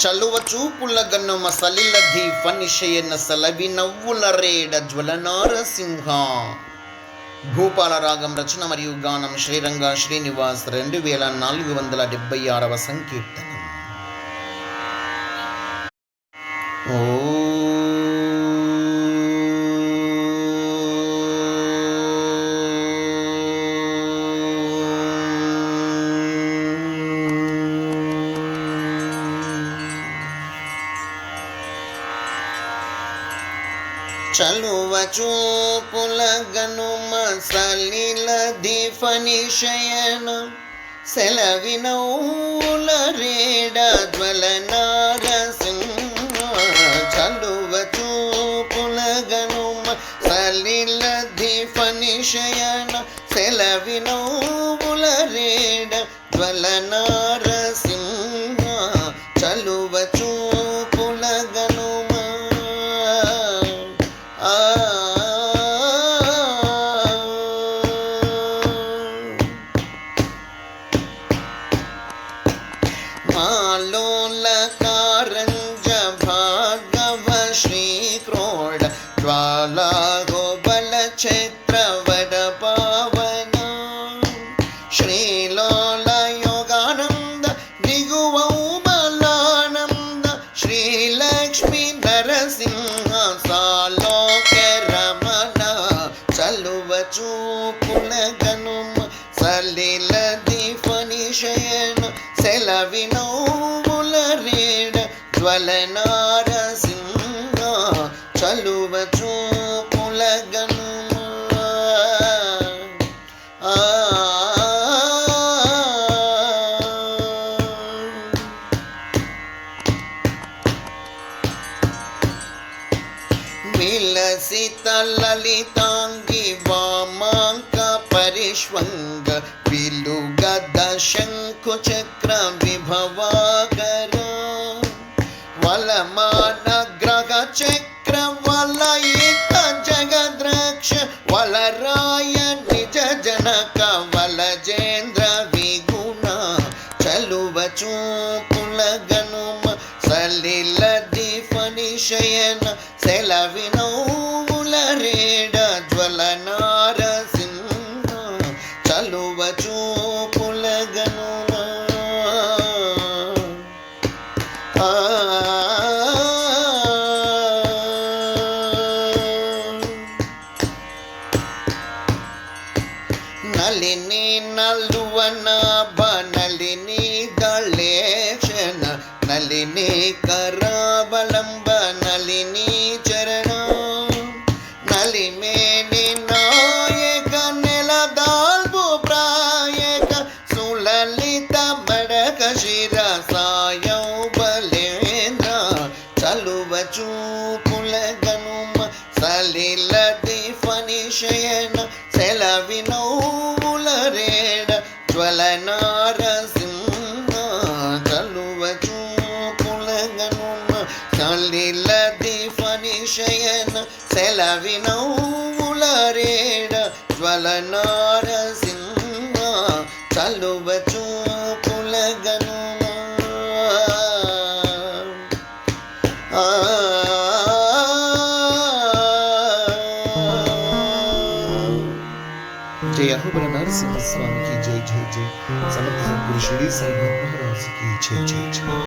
చలువ చూపుల గన్నుమ సలిలధి దీప సలవి నవ్వుల రేడ జ్వల నారసింహ భూపాల రాగం రచన మరియు గానం శ్రీరంగ శ్రీనివాస్ రెండు వేల నాలుగు వందల డెబ్బై ఆరవ సంకీర్తనం ఓ చలువ చూపుల గనుమ సలిల దీపని సెలవినౌల రేడ జ్వల నారసింహ చలువ చూపుల గనుమ సలిల దీపని సెలవినౌల రేడ జ్వల నారసింహ మాలోల కారంజ భాగవ శ్రీ క్రోడ జ్వాలా గోబల క్షేత్రవడ పావన శ్రీలోల యోగానంద దిగువౌమలానంద శ్రీలక్ష్మీ నరసింహ సాలోక రమణ వల నారసింహ చలువ చూపులగను విలసిత లలితాంగి వామాంక పరిష్వంగ విలుగద శంకు చక్ర విభవాకర. వలమాన గ్రహ చక్ర వలయిత జగద్రక్ష వలరాయ నిజ జనక వలజేంద్ర విగుణ చలువ చూపుల గనుమ సలిల దీపని నలిని నలువన బనలిని దళేక్షణ నలిని కరావలంబ నలిని చరణ. నలిమేని నాయక నెలదాల్బు ప్రాయక సులలిత బడక శిర సాయం బలేంద్ర. చలువ చూపుల గనుమ సలిల దీపని జ్వలిలదిఫనిషయన సెలవినౌలరేడ జ్వల నారసింహ చలుబచూ జయ అహుబల నరసింహస్వామికి జై జై జై. సమర్థ సద్గురు శ్రీ సాయినాథ్ మహారాజుకి జై జై జై.